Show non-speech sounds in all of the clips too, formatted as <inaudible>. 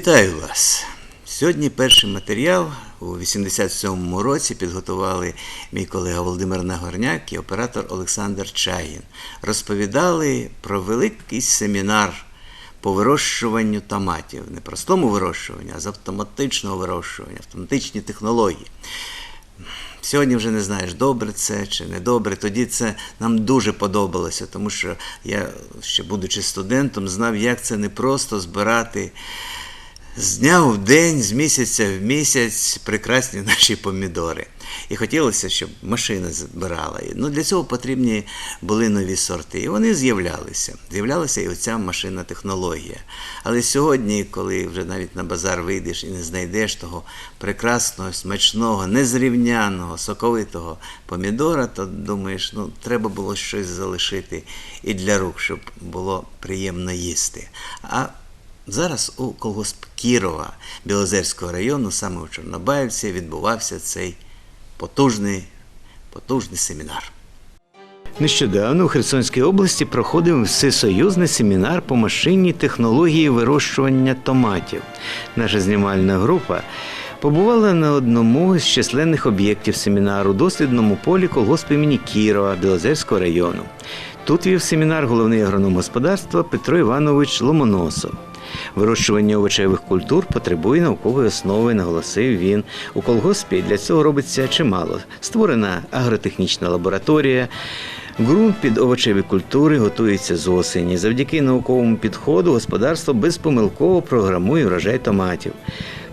Вітаю вас! Сьогодні перший матеріал у 87-му році підготували мій колега Володимир Нагорняк і оператор Олександр Чагін. Розповідали про великий семінар по вирощуванню томатів. Не простому вирощуванню, а з автоматичного вирощування, автоматичні технології. Сьогодні вже не знаєш, добре це чи не добре. Тоді це нам дуже подобалося, тому що я, ще будучи студентом, знав, як це непросто збирати з дня в день, з місяця в місяць прекрасні <laughs> наші помідори. І хотілося, щоб машина збирала. Ну, для цього потрібні були нові сорти. І вони з'являлися. З'являлася і оця машина технологія. Але сьогодні, коли вже навіть на базар вийдеш і не знайдеш того прекрасного, смачного, незрівняного, соковитого помідора, то думаєш, ну треба було щось залишити і для рук, щоб було приємно їсти. А Зараз у колгосп Кірова Білозерського району, саме у Чорнобаївці, відбувався цей потужний, потужний семінар. Нещодавно у Херсонській області проходив всесоюзний семінар по машинній технології вирощування томатів. Наша знімальна група побувала на одному з численних об'єктів семінару дослідному полі колгоспу імені Кірова Білозерського району. Тут вів семінар головний агроном господарства Петро Іванович Ломоносов. Вирощування овочевих культур потребує наукової основи, наголосив він. У колгоспі для цього робиться чимало. Створена агротехнічна лабораторія. Ґрунт під овочеві культури готується з осені. Завдяки науковому підходу господарство безпомилково програмує врожай томатів.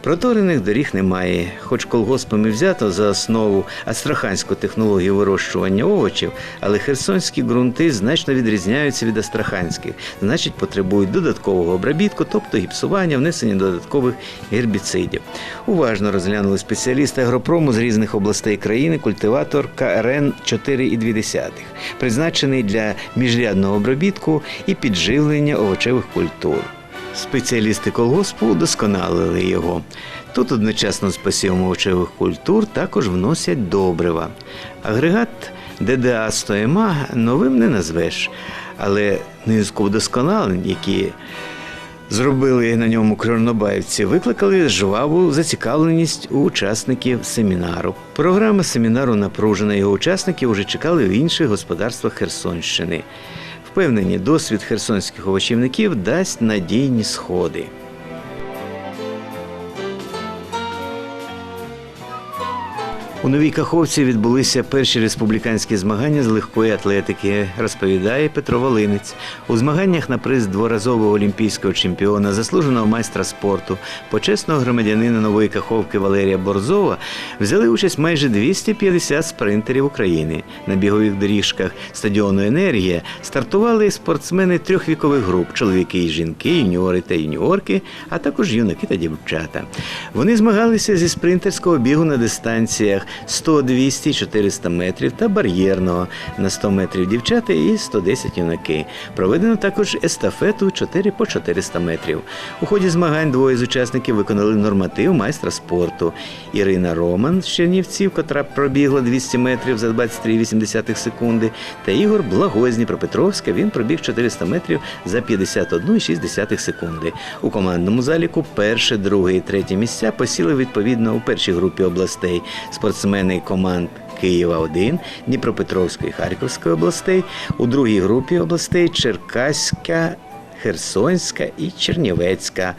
Проторених доріг немає, хоч колгоспами взято за основу астраханську технологію вирощування овочів, але херсонські ґрунти значно відрізняються від астраханських, значить потребують додаткового обробітку, тобто гіпсування, внесення додаткових гербіцидів. Уважно розглянули спеціалісти агропрому з різних областей країни культиватор КРН 4,2, призначений для міжрядного обробітку і підживлення овочевих культур. Спеціалісти колгоспу удосконалили його. Тут одночасно з посівом овочевих культур також вносять добрива. Агрегат ДДА 100 МА новим не назвеш, але низку вдосконалень, які зробили на ньому кронобаївці, викликали жваву зацікавленість у учасників семінару. Програма семінару напружена. Його учасники вже чекали в інших господарствах Херсонщини. Впевнені, досвід херсонських овочівників дасть надійні сходи. У Новій Каховці відбулися перші республіканські змагання з легкої атлетики, розповідає Петро Волинець. У змаганнях на приз дворазового олімпійського чемпіона, заслуженого майстра спорту, почесного громадянина Нової Каховки Валерія Борзова взяли участь майже 250 спринтерів України. На бігових доріжках стадіону Енергія стартували спортсмени трьох вікових груп: чоловіки і жінки, юніори та юніорки, а також юнаки та дівчата. Вони змагалися зі спринтерського бігу на дистанціях 100, 200, 400 метрів та бар'єрного на 100 метрів дівчата і 110 юнаки. Проведено також естафету 4 по 400 метрів. У ході змагань двоє з учасників виконали норматив майстра спорту. Ірина Роман з Чернівців, котра пробігла 200 метрів за 23,8 секунди, та Ігор Благой з Дніпропетровська. Він пробіг 400 метрів за 51,6 секунди. У командному заліку перше, друге і третє місця посіли відповідно у першій групі областей. Спортсмени команд Києва 1 Дніпропетровської Харківської областей, у другій групі областей Черкаська, Херсонська і Чернівецька.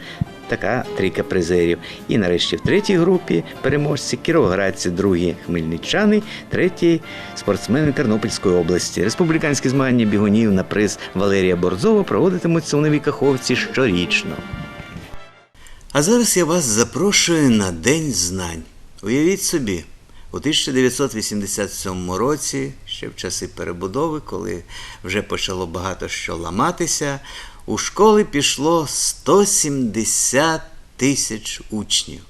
Така трійка призерів. І нарешті в третій групі переможці кіровоградці, другі хмельничани, третій спортсмени Тернопільської області. Республіканські змагання бігунів на приз Валерія Борзова проводитимуться у Новій Каховці щорічно. А зараз я вас запрошую на День знань. Уявіть собі, у 1987 році, ще в часи перебудови, коли вже почало багато що ламатися, у школи пішло 170 тисяч учнів.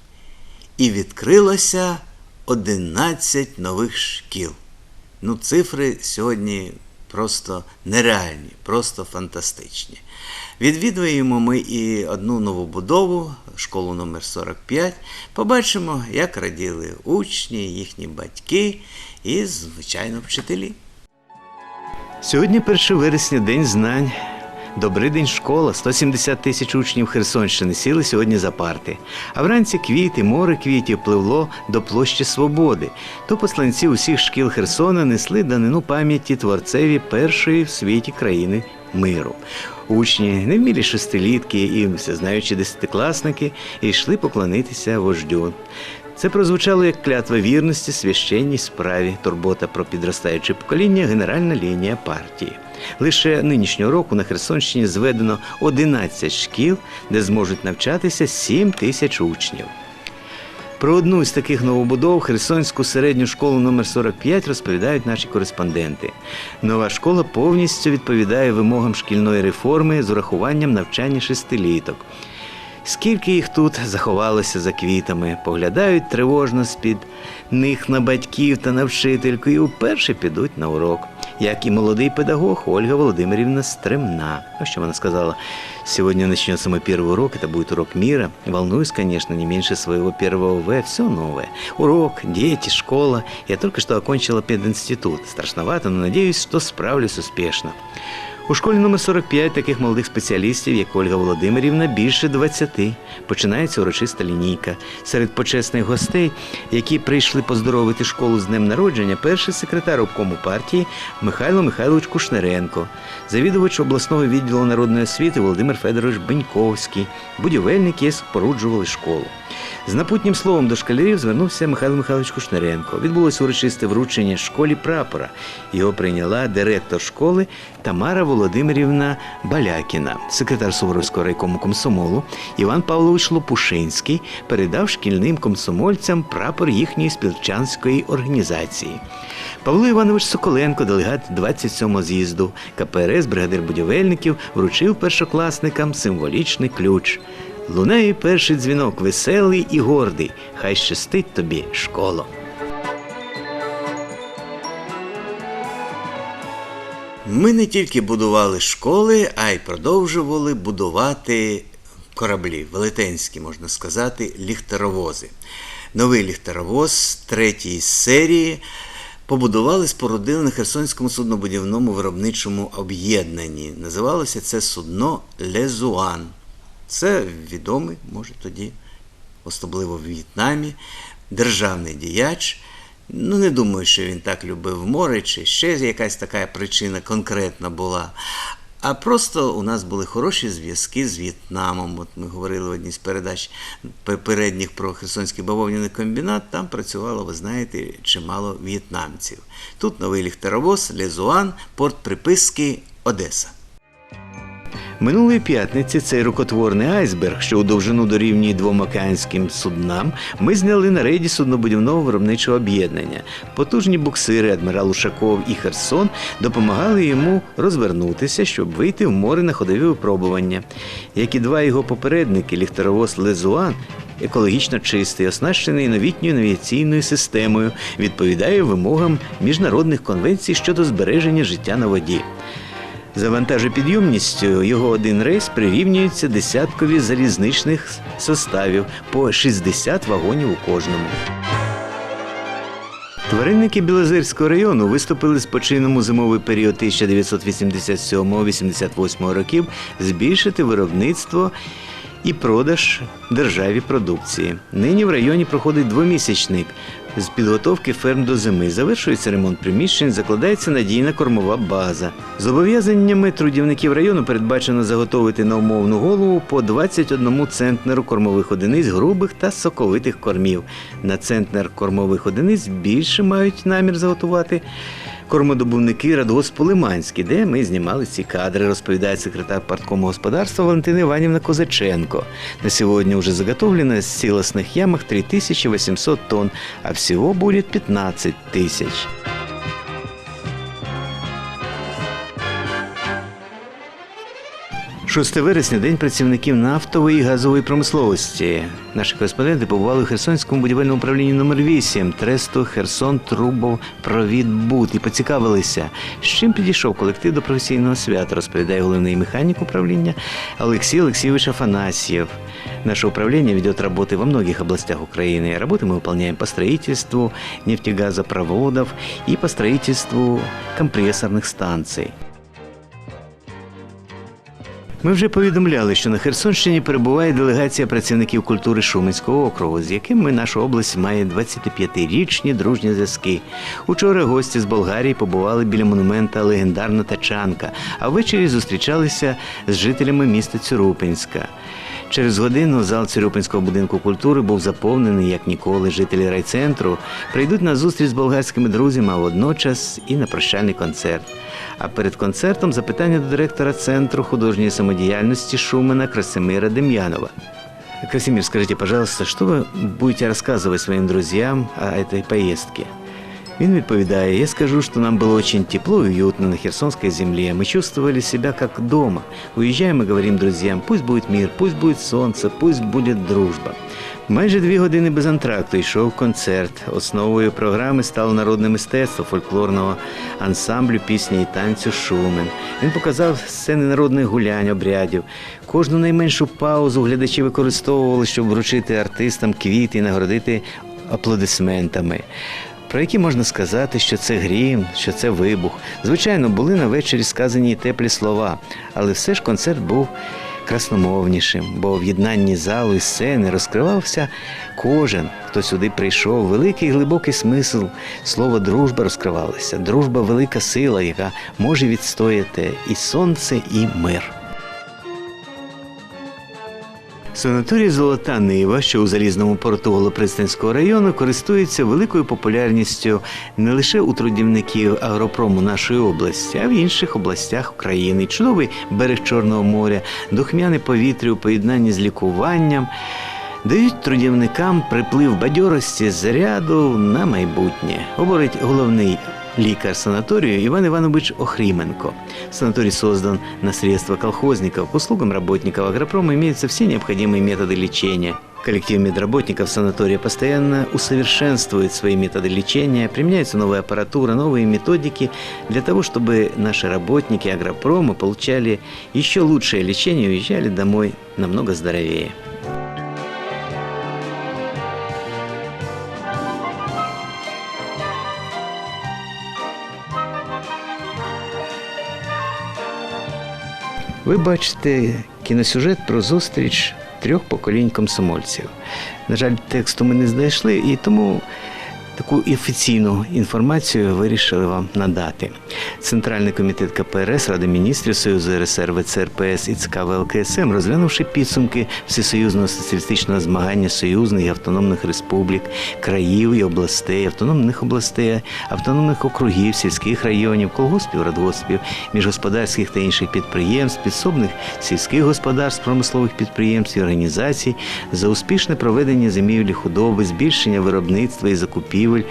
І відкрилося 11 нових шкіл. Ну, цифри сьогодні просто нереальні, просто фантастичні. Відвідуємо ми і одну нову будову, школу номер 45 Побачимо, як раділи учні, їхні батьки і, звичайно, вчителі. Сьогодні 1 вересня День знань. Добрий день, школа. 170 тисяч учнів Херсонщини сіли сьогодні за парти. А вранці квіти, море квітів пливло до площі Свободи. То посланці усіх шкіл Херсона несли данину пам'яті творцеві першої в світі країни миру. Учні, невмілі шестилітки і всезнаючі десятикласники йшли поклонитися вождю. Це прозвучало як клятва вірності священній справі, турбота про підростаюче покоління, генеральна лінія партії. Лише нинішнього року на Херсонщині зведено 11 шкіл, де зможуть навчатися 7 тисяч учнів. Про одну з таких новобудов Херсонську середню школу номер 45 розповідають наші кореспонденти. Нова школа повністю відповідає вимогам шкільної реформи з урахуванням навчання шестиліток. Скільки їх тут заховалося за квітами, поглядають тривожно з-під них на батьків та на вчительку і вперше підуть на урок. Як і молодий педагог Ольга Володимирівна Стремна. Ось що вона сказала. Сегодня начнется мой первый урок, это будет урок мира. Волнуюсь, конечно, не меньше своего первого В, все новое. Урок, дети, школа. Я только что окончила пединститут. Страшновато, но надеюсь, что справлюсь успешно. У школі номер 45 таких молодих спеціалістів, як Ольга Володимирівна, більше 20. Починається урочиста лінійка. Серед почесних гостей, які прийшли поздоровити школу з днем народження, перший секретар обкому партії Михайло Михайлович Кушнеренко, завідувач обласного відділу народної освіти Володимир Федорович Беньковський, будівельники, які споруджували школу. З напутнім словом до школярів звернувся Михайло Михайлович Кушнеренко. Відбулося урочисте вручення школі прапора. Його прийняла директор школи Тамара Володимирівна Балякіна, секретар Суворовського райкому комсомолу Іван Павлович Лопушинський передав шкільним комсомольцям прапор їхньої спілчанської організації. Павло Іванович Соколенко, делегат 27-го з'їзду КПРС, бригадир будівельників, вручив першокласникам символічний ключ. Лунає перший дзвінок, веселий і гордий. Хай щастить тобі, школо. Ми не тільки будували школи, а й продовжували будувати кораблі, велетенські, можна сказати, ліхтаровози. Новий ліхтаровоз третьої серії побудували, спорудили на Херсонському суднобудівному виробничому об'єднанні. Називалося це судно Лезуан. Це відомий, може тоді, особливо в В'єтнамі, державний діяч. Ну, не думаю, що він так любив море, чи ще якась така причина конкретна була. А просто у нас були хороші зв'язки з В'єтнамом. От ми говорили в одній з передач попередніх про Херсонський бавовняний комбінат. Там працювало, ви знаєте, чимало в'єтнамців. Тут новий ліхтаровоз, Лезуан, порт приписки Одеса. Минулої п'ятниці цей рукотворний айсберг, що у довжину дорівнює двом океанським суднам, ми зняли на рейді суднобудівного виробничого об'єднання. Потужні буксири адмірал Ушаков і Херсон допомагали йому розвернутися, щоб вийти в море на ходові випробування. Як і два його попередники, ліхтаровоз Лезуан. Екологічно чистий, оснащений новітньою навігаційною системою, відповідає вимогам міжнародних конвенцій щодо збереження життя на воді. За вантажопідйомністю його один рейс прирівнюється десяткові залізничних составів по 60 вагонів у кожному. Тваринники Білозерського району виступили з почином у зимовий період 1987-88 років збільшити виробництво і продаж державі продукції. Нині в районі проходить двомісячник з підготовки ферм до зими. Завершується ремонт приміщень, закладається надійна кормова база. Зобов'язаннями трудівників району передбачено заготовити на умовну голову по 21 центнеру кормових одиниць грубих та соковитих кормів. На центнер кормових одиниць більше мають намір заготувати кормодобувники радгосп Лиманський, де ми знімали ці кадри, розповідає секретар парткому господарства Валентина Іванівна Козаченко. На сьогодні вже заготовлено з цілосних ямах 3800 тонн, а всього буде 15 тисяч. 6 вересня день працівників нафтової і газової промисловості. Наші кореспонденти побували у Херсонському будівельному управлінні номер 8 Тресту Херсон, Трубов, Провідбут і поцікавилися, з чим підійшов колектив до професійного свята, розповідає головний механік управління Олексій Олексійович Афанасьєв. Наше управління ведет роботи во многих областях України. Роботи ми выполняем по строїтельству нефтегазопроводів і по строїтельству компресорних станцій. Ми вже повідомляли, що на Херсонщині перебуває делегація працівників культури Шуменського округу, з якими наша область має 25-річні дружні зв'язки. Учора гості з Болгарії побували біля монумента Легендарна Тачанка, а ввечері зустрічалися з жителями міста Цюрупинська. Через годину зал Цюрюпинського будинку культури був заповнений, як ніколи. Жителі райцентру прийдуть на зустріч з болгарськими друзями, а водночас і на прощальний концерт. А перед концертом запитання до директора центру художньої самодіяльності Шумена Красимира Демьянова. Красимир, скажите, пожалуйста, что вы будете рассказывать своим друзьям о этой поездке? Він відповідає, я скажу, что нам было очень тепло и уютно на Херсонской земле. Мы чувствовали себя как дома. Уезжаем и говорим друзьям, пусть будет мир, пусть будет солнце, пусть будет дружба. Майже дві години без антракту йшов концерт. Основою програми стало народне мистецтво фольклорного ансамблю пісні і танцю Шумен. Він показав сцени народних гулянь, обрядів. Кожну найменшу паузу глядачі використовували, щоб вручити артистам квіти і нагородити аплодисментами. Про які можна сказати, що це грім, що це вибух. Звичайно, були на вечорі сказані теплі слова, але все ж концерт був красномовнішим, бо в єднанні залу і сцени розкривався кожен, хто сюди прийшов. Великий глибокий смисл слова дружба розкривалося. Дружба велика сила, яка може відстояти і сонце, і мир. Санаторій Золота Нива, що у залізному порту Голопристанського району, користується великою популярністю не лише у трудівників агропрому нашої області, а в інших областях України. Чудовий берег Чорного моря, духмяне повітря у поєднанні з лікуванням. Дають трудівникам приплив бадьорості заряду на майбутнє, говорить головний лікар санаторию Иван Иванович Охрименко. Санаторий создан на средства колхозников. К услугам работников агропрома имеются все необходимые методы лечения. Коллектив медработников санатория постоянно усовершенствует свои методы лечения, применяется новая аппаратура, новые методики для того, чтобы наши работники агропрома получали еще лучшее лечение и уезжали домой намного здоровее. Ви бачите кіносюжет про зустріч трьох поколінь комсомольців. На жаль, тексту ми не знайшли, і тому таку офіційну інформацію вирішили вам надати. Центральний комітет КПРС Ради міністрів Союзу РСР ВЦРПС і ЦК ВЛКСМ, розглянувши підсумки всесоюзного соціалістичного змагання союзних і автономних республік, країв і областей, автономних областей, автономних округів, сільських районів, колгоспів, радгоспів, міжгосподарських та інших підприємств, підсобних сільських господарств, промислових підприємств і організацій за успішне проведення зимівлі худоби, збільшення виробництва і закупівель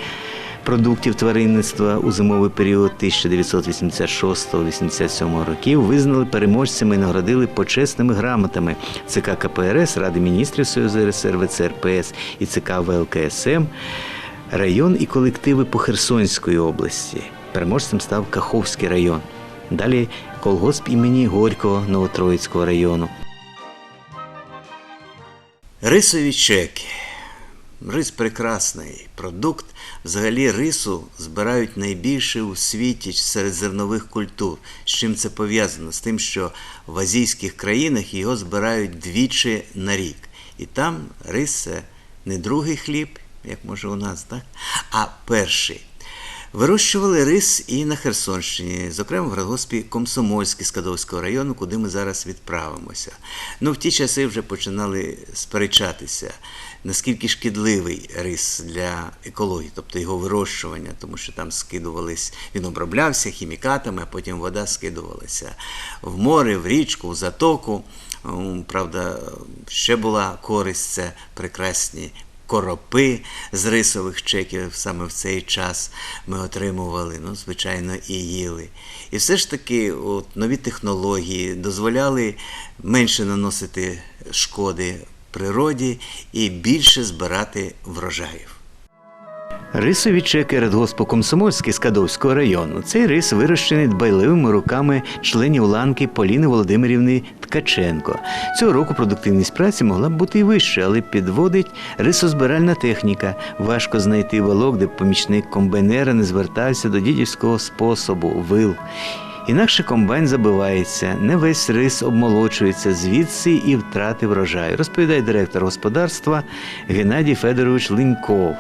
продуктів тваринництва у зимовий період 1986-87 років визнали переможцями і нагородили почесними грамотами ЦК КПРС, Ради міністрів Союзу РСР ВЦРПС і ЦК ВЛКСМ, район і колективи по Херсонської області. Переможцем став Каховський район. Далі колгосп імені Горького Новотроїцького району. Рисові чеки. Рис прекрасний продукт. Взагалі рису збирають найбільше у світі серед зернових культур. З чим це пов'язано? З тим, що в азійських країнах його збирають двічі на рік. І там рис це не другий хліб, як може у нас, так? а перший. Вирощували рис і на Херсонщині, зокрема в радгоспі Комсомольський Скадовського району, куди ми зараз відправимося. Ну, в ті часи вже починали сперечатися, наскільки шкідливий рис для екології, тобто його вирощування, тому що там скидувались, він оброблявся хімікатами, а потім вода скидувалася в море, в річку, в затоку. Правда, ще була користь, це прекрасні коропи з рисових чеків саме в цей час ми отримували, ну, звичайно, і їли. І все ж таки от, нові технології дозволяли менше наносити шкоди природі і більше збирати врожаїв. Рисові чеки радгоспу Комсомольський Скадовського району. Цей рис вирощений дбайливими руками членів ланки Поліни Володимирівни Ткаченко. Цього року продуктивність праці могла б бути і вища, але підводить рисозбиральна техніка. Важко знайти волок, де помічник комбайнера не звертався до дідівського способу вил. Інакше комбайн забивається, не весь рис обмолочується звідси і втрати врожаю, розповідає директор господарства Геннадій Федорович Линьков.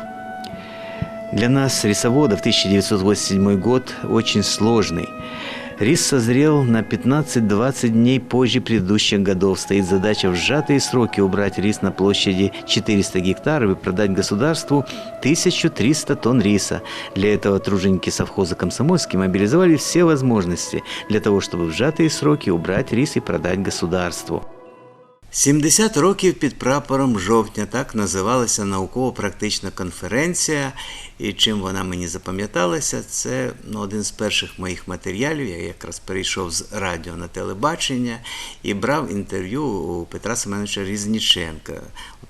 Для нас, рисоводов, 1987 год очень сложный. Рис созрел на 15-20 дней позже предыдущих годов. Стоит задача в сжатые сроки убрать рис на площади 400 гектаров и продать государству 1300 тонн риса. Для этого труженики совхоза «Комсомольский» мобилизовали все возможности для того, чтобы в сжатые сроки убрать рис и продать государству. 70 років під прапором жовтня так називалася науково-практична конференція. І чим вона мені запам'яталася, це ну, один з перших моїх матеріалів. Я якраз перейшов з радіо на телебачення і брав інтерв'ю у Петра Семеновича Різніченка.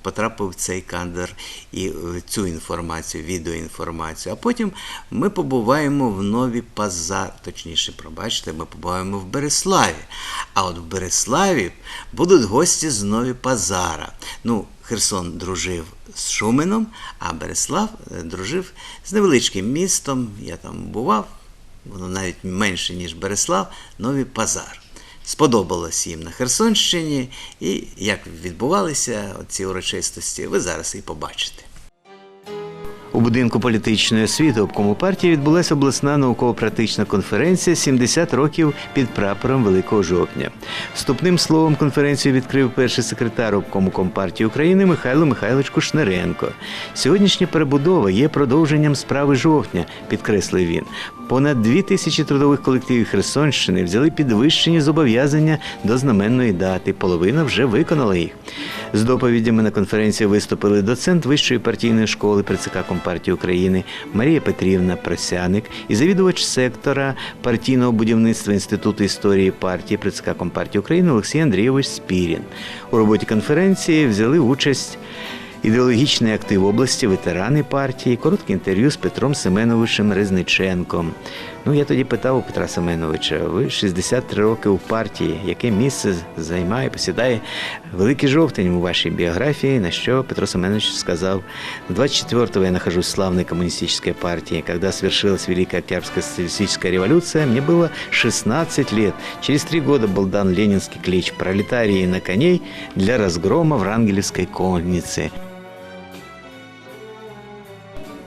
Потрапив цей кандр і е, цю інформацію, відеоінформацію. А потім ми побуваємо в Нові Пазар, точніше, пробачте, ми побуваємо в Береславі. А от в Береславі будуть гості з Нові Пазара. Ну, Херсон дружив з Шуменом, а Береслав е, дружив з невеличким містом. Я там бував, воно навіть менше, ніж Береслав, Новий Пазар. Сподобалось їм на Херсонщині, і як відбувалися ці урочистості, ви зараз і побачите. У будинку політичної освіти обкому партії відбулася обласна науково-практична конференція «70 років під прапором Великого жовтня. Вступним словом конференцію відкрив перший секретар обкому Компартії України Михайло Михайлович Кушнеренко. Сьогоднішня перебудова є продовженням справи жовтня, підкреслив він. Понад дві тисячі трудових колективів Херсонщини взяли підвищені зобов'язання до знаменної дати. Половина вже виконала їх. З доповідями на конференції виступили доцент вищої партійної школи при ЦК Компартії України Марія Петрівна Просяник і завідувач сектора партійного будівництва Інституту історії партії при ЦК Компартії України Олексій Андрійович Спірін. У роботі конференції взяли участь. Ідеологічний актив області, ветерани партії, коротке інтерв'ю з Петром Семеновичем Резниченком. Ну, я тоді питав у Петра Семеновича, ви 63 роки у партії, яке місце займає, посідає Великий жовтень у вашій біографії, на що Петро Семенович сказав, 24-го я нахожусь в славной коммунистической партии. Когда свершилась Великая Октябрьская социалистическая революция, мне было 16 лет. Через три года был дан ленинский клич «Пролетарии на коней» для разгрома Врангелевской конницы.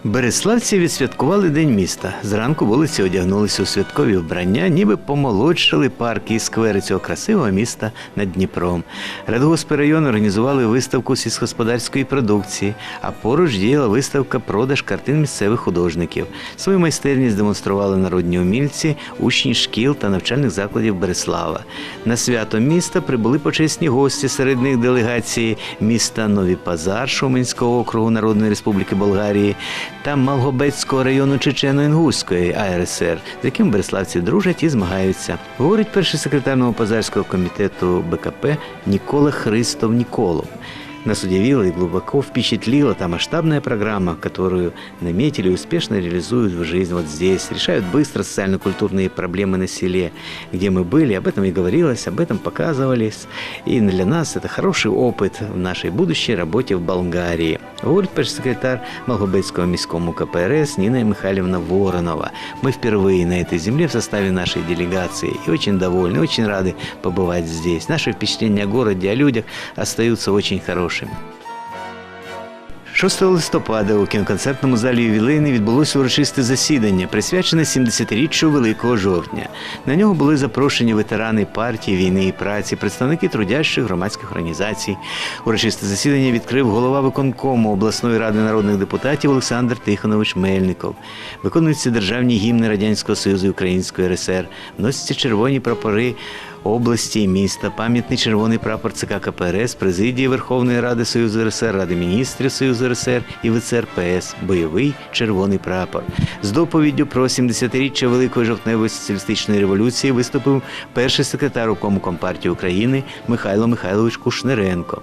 Береславці відсвяткували День міста. Зранку вулиці одягнулися у святкові вбрання, ніби помолодшили парки і сквери цього красивого міста над Дніпром. Радгоспи району організували виставку сільськогосподарської продукції, а поруч діяла виставка продаж картин місцевих художників. Свою майстерність демонстрували народні умільці, учні шкіл та навчальних закладів Береслава. На свято міста прибули почесні гості, серед них делегації міста Нові Пазар Шуменського округу Народної Республіки Болгарії та Малгобецького району Чечено-Інгузької АРСР, з яким береславці дружать і змагаються. Говорить перший секретар Новопазарського комітету БКП Нікола Христов Ніколов. Нас удивила и глубоко впечатлила та масштабная программа, которую наметили и успешно реализуют в жизнь вот здесь. Решают быстро социально-культурные проблемы на селе, где мы были, об этом и говорилось, об этом показывались. И для нас это хороший опыт в нашей будущей работе в Болгарии. Говорит пресс-секретарь Малгобецкого міському КПРС Нина Михайловна Воронова. Мы впервые на этой земле в составе нашей делегации и очень довольны, очень рады побывать здесь. Наши впечатления о городе, о людях остаются очень хорошими. 6 листопада у кіноконцертному залі ювілейний відбулося урочисте засідання, присвячене 70-річчю Великого жовтня. На нього були запрошені ветерани партії, війни і праці, представники трудящих громадських організацій. Урочисте засідання відкрив голова виконкому обласної ради народних депутатів Олександр Тихонович Мельников. Виконуються державні гімни Радянського Союзу і Української РСР, вносяться червоні прапори області міста, пам'ятний червоний прапор ЦК КПРС, президії Верховної Ради Союзу РСР, Ради міністрів Союзу РСР і ВЦРПС, бойовий червоний прапор. З доповіддю про 70-річчя Великої жовтневої соціалістичної революції виступив перший секретар укому Компартії України Михайло Михайлович Кушнеренко.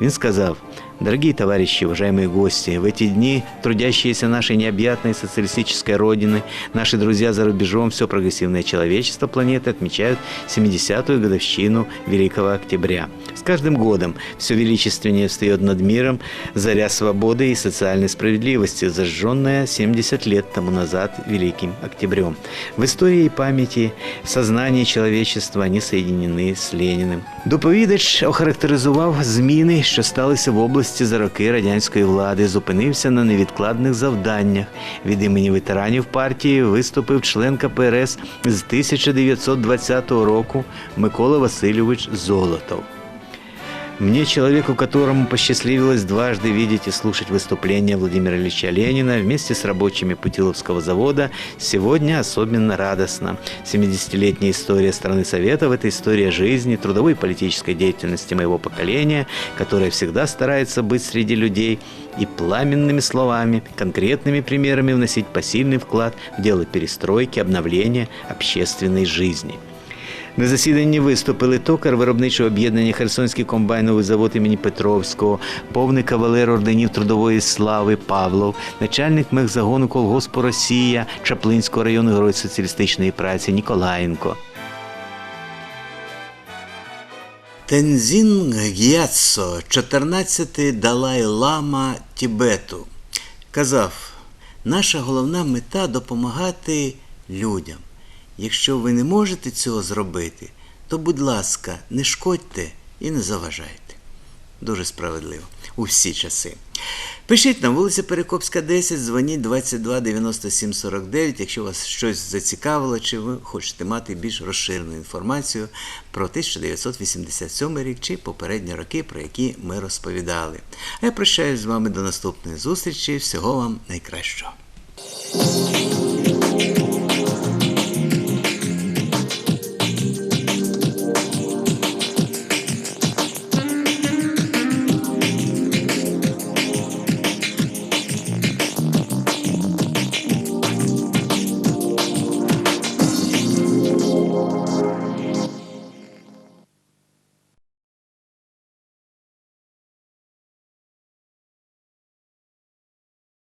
Він сказав: Дорогие товарищи, уважаемые гости, в эти дни трудящиеся нашей необъятной социалистической родины, наши друзья за рубежом, все прогрессивное человечество планеты отмечают 70-ю годовщину Великого Октября. С каждым годом все величественнее встает над миром заря свободы и социальной справедливости, зажженная 70 лет тому назад Великим Октябрем. В истории и памяти, в сознании человечества они соединены з Леніним. Доповідач охарактеризував зміни, що сталися в області за роки радянської влади, зупинився на невідкладних завданнях. Від імені ветеранів партії виступив член КПРС з 1920 року Микола Васильович Золотов. Мне, человеку, которому посчастливилось дважды видеть и слушать выступления Владимира Ильича Ленина вместе с рабочими Путиловского завода, сегодня особенно радостно. 70-летняя история страны Советов – это история жизни, трудовой и политической деятельности моего поколения, которое всегда старается быть среди людей и пламенными словами, конкретными примерами вносить посильный вклад в дело перестройки, обновления общественной жизни – на засіданні виступили токар виробничого об'єднання Херсонський комбайновий завод імені Петровського, повний кавалер орденів трудової слави Павлов, начальник мехзагону колгоспу Росія Чаплинського району Герой соціалістичної праці Ніколаєнко. Тензін Г'яцо, 14-й Далай-Лама Тібету, казав: наша головна мета допомагати людям. Якщо ви не можете цього зробити, то, будь ласка, не шкодьте і не заважайте. Дуже справедливо у всі часи. Пишіть нам вулиця Перекопська, 10, дзвоніть 22 97 49, якщо вас щось зацікавило, чи ви хочете мати більш розширену інформацію про 1987 рік чи попередні роки, про які ми розповідали. А я прощаюсь з вами до наступної зустрічі. Всього вам найкращого.